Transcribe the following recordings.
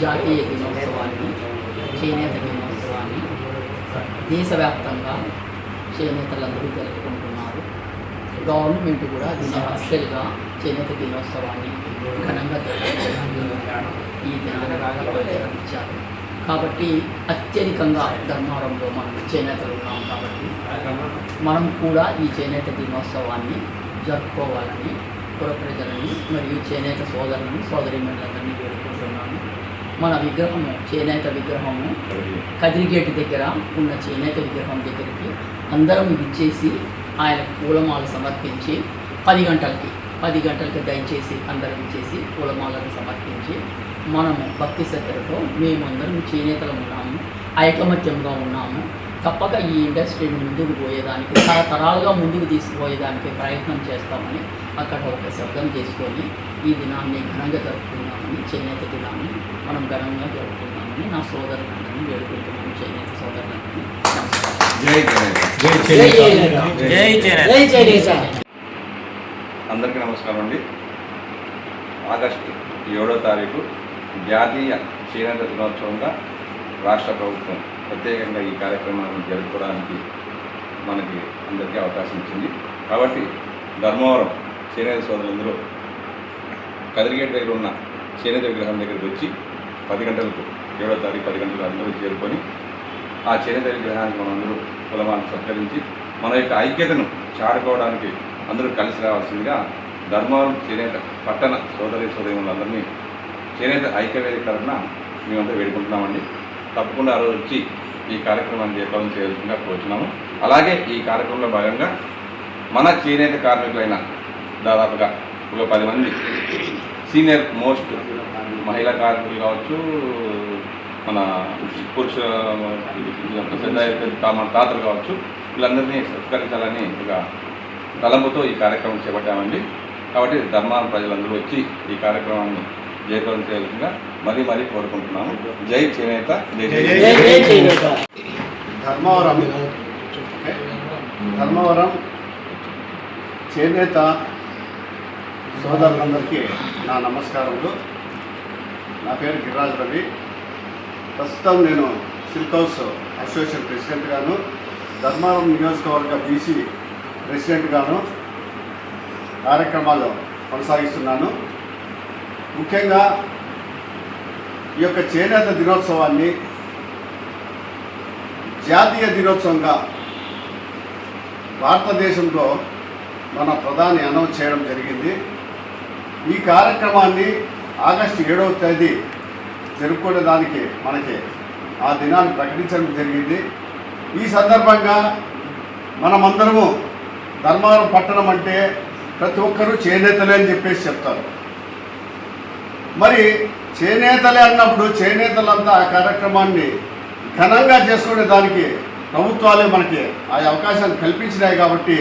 జాతీయ దినోత్సవాన్ని చేనేత దినోత్సవాన్ని దేశవ్యాప్తంగా చేనేతలందరూ జరుపుకుంటున్నారు. గవర్నమెంట్ కూడా దీన్ని అఫిషియల్గా చేనేత దినోత్సవాన్ని ఘనంగా ఈ దినాన్ని కాబట్టి అత్యధికంగా ధర్మవరంలో మనం చేనేతలు ఉన్నాం కాబట్టి మనం కూడా ఈ చేనేత దినోత్సవాన్ని జరుపుకోవాలని పుర ప్రజలని మరియు చేనేత సోదరులను సోదరిమణులందరినీ వేడుకుంటున్నాను మన విగ్రహము చేనేత విగ్రహము కదిరిగేటు దగ్గర ఉన్న చేనేత విగ్రహం దగ్గరికి అందరం ఇచ్చేసి ఆయన పూలమాల సమర్పించి పది గంటలకి పది గంటలకి దయచేసి అందరం ఇచ్చేసి పూలమాలను సమర్పించి మనము భక్తి శ్రద్ధలతో మేమందరం చేనేతలు ఉన్నాము ఐకమత్యంగా ఉన్నాము. తప్పక ఈ ఇండస్ట్రీని ముందుకు పోయేదానికి తరతరాలుగా ముందుకు తీసుకుపోయేదానికి ప్రయత్నం చేస్తామని అక్కడ ఒక శబ్దం చేసుకొని ఈ దినాన్ని ఘనంగా జరుపుకున్నామని చేనేత దినాన్ని మనం ఘనంగా జరుపుకున్నామని నా సోదరులందరినీ వేడుకుంటున్నాను. చేనేత సోదరులందరినీ అందరికీ నమస్కారం అండి. ఆగస్టు ఏడో తారీఖు జాతీయ చేనేత దినోత్సవంగా రాష్ట్ర ప్రభుత్వం ప్రత్యేకంగా ఈ కార్యక్రమాన్ని జరుపుకోవడానికి మనకి అందరికీ అవకాశం ఇచ్చింది. కాబట్టి ధర్మవరం చేనేత సోదరులందరూ కదిరిగేట్ దగ్గర ఉన్న చేనేత విగ్రహం దగ్గరికి వచ్చి పది గంటలకు ఏడో తారీఖు పది గంటలకు అందరూ చేరుకొని ఆ చేనేత విగ్రహానికి మనందరూ కులమాలను సత్కరించి మన యొక్క ఐక్యతను చాటుకోవడానికి అందరూ కలిసి రావాల్సిందిగా ధర్మవరం చేనేత పట్టణ సోదరి సోదరులందరినీ చేనేత ఐక్యవేదిక తరఫున మేమంతా వేడుకుంటున్నామండి. తప్పకుండా ఆ రోజు వచ్చి ఈ కార్యక్రమాన్ని జయప్రదం చేయాల్సిందిగా కోరుతున్నాము అలాగే ఈ కార్యక్రమంలో భాగంగా మన చేనేత కార్మికులైన దాదాపుగా ఒక పది మంది సీనియర్ మోస్ట్ మహిళా కార్మికులు కావచ్చు మన పురుష పెద్ద- మన తాతలు కావచ్చు వీళ్ళందరినీ సత్కరించాలని ఒక తలంపుతో ఈ కార్యక్రమం చేపట్టామండి. కాబట్టి ధర్మాన ప్రజలందరూ వచ్చి ఈ కార్యక్రమాన్ని జయప్రదం చేయాల్సిందిగా మరీ మరీ కోరుకుంటున్నాము. జై చేనేత జై జై జై జై. జై చేనేత. ధర్మవరం ఓకే? ధర్మవరం చేనేత సోదరులందరికీ నా నమస్కారములు. నా పేరు గిరిరాజు రవి. ప్రస్తుతం నేను సిల్క్ హౌస్ అసోసియేషన్ ప్రెసిడెంట్గాను ధర్మవరం నియోజకవర్గ బీసీ ప్రెసిడెంట్గాను కార్యక్రమాలు కొనసాగిస్తున్నాను. ముఖ్యంగా ఈ యొక్క చేనేత దినోత్సవాన్ని జాతీయ దినోత్సవంగా భారతదేశంలో మన ప్రధాని అనౌన్స్ చేయడం జరిగింది. ఈ కార్యక్రమాన్ని ఆగస్టు ఏడవ తేదీ జరుపుకునే దానికి మనకి ఆ దినాన్ని ప్రకటించడం జరిగింది. ఈ సందర్భంగా మనమందరము ధర్మవరం పట్టణం అంటే ప్రతి ఒక్కరూ చేనేతలే అని చెప్పేసి చెప్తారు. మరి చేనేతలే అన్నప్పుడు చేనేతలంతా ఆ కార్యక్రమాన్ని ఘనంగా చేసుకునే దానికి ప్రభుత్వాలే మనకి ఆ అవకాశాన్ని కల్పించినాయి కాబట్టి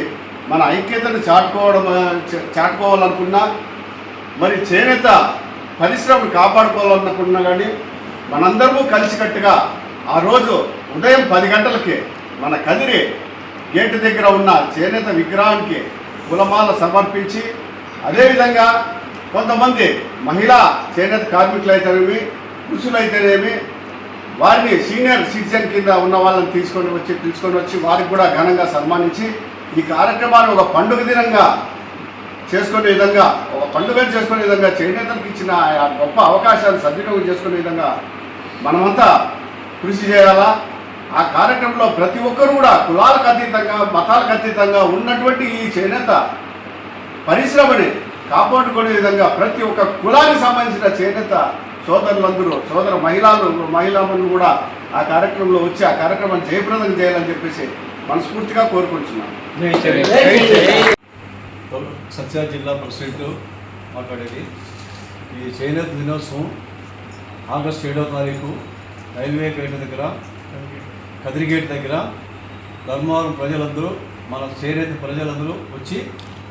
మన ఐక్యతను చాటుకోవడం చాటుకోవాలనుకున్నా మరి చేనేత పరిశ్రమను కాపాడుకోవాలనుకున్నా కానీ మనందరము కలిసికట్టుగా ఆ రోజు ఉదయం పది గంటలకి మన కదిరి గేటు దగ్గర ఉన్న చేనేత విగ్రహానికి కులమాల సమర్పించి అదేవిధంగా కొంతమంది మహిళా చేనేత కార్మికులైతేనేమి పురుషులైతేనేమి వారిని సీనియర్ సిటిజన్ కింద ఉన్న వాళ్ళని తీసుకొని వచ్చి తీసుకొని వచ్చి వారికి కూడా ఘనంగా సన్మానించి ఈ కార్యక్రమాన్ని ఒక పండుగ దినంగా చేసుకునే విధంగా ఒక పండుగను చేసుకునే విధంగా చేనేతలకు ఇచ్చిన ఆ గొప్ప అవకాశాన్ని సద్వినియోగం చేసుకునే విధంగా మనమంతా కృషి చేయాలా? ఆ కార్యక్రమంలో ప్రతి ఒక్కరు కూడా కులాలకు అతీతంగా మతాలకు అతీతంగా ఉన్నటువంటి ఈ చేనేత పరిశ్రమని కాపాడుకునే విధంగా ప్రతి ఒక్క కులానికి సంబంధించిన చేనేత సోదరులందరూ సోదర మహిళలు మహిళలను కూడా ఆ కార్యక్రమంలో వచ్చి ఆ కార్యక్రమాన్ని జయప్రదం చేయాలని చెప్పేసి మనస్ఫూర్తిగా కోరుకుంటున్నాను. సత్యసాయి జిల్లా ప్రెసిడెంట్ మాట్లాడేది. ఈ చేనేత దినోత్సవం ఆగస్టు ఏడవ తారీఖు రైల్వే గేట్ దగ్గర కదిరిగేట్ దగ్గర ధర్మవరం ప్రజలందరూ మన చేనేత ప్రజలందరూ వచ్చి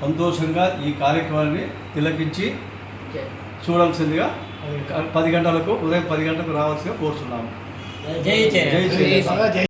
సంతోషంగా ఈ కార్యక్రమాన్ని తిలకించి చూడాల్సిందిగా పది గంటలకు ఉదయం పది గంటలకు రావాల్సిందిగా కోరుతున్నాము జై జై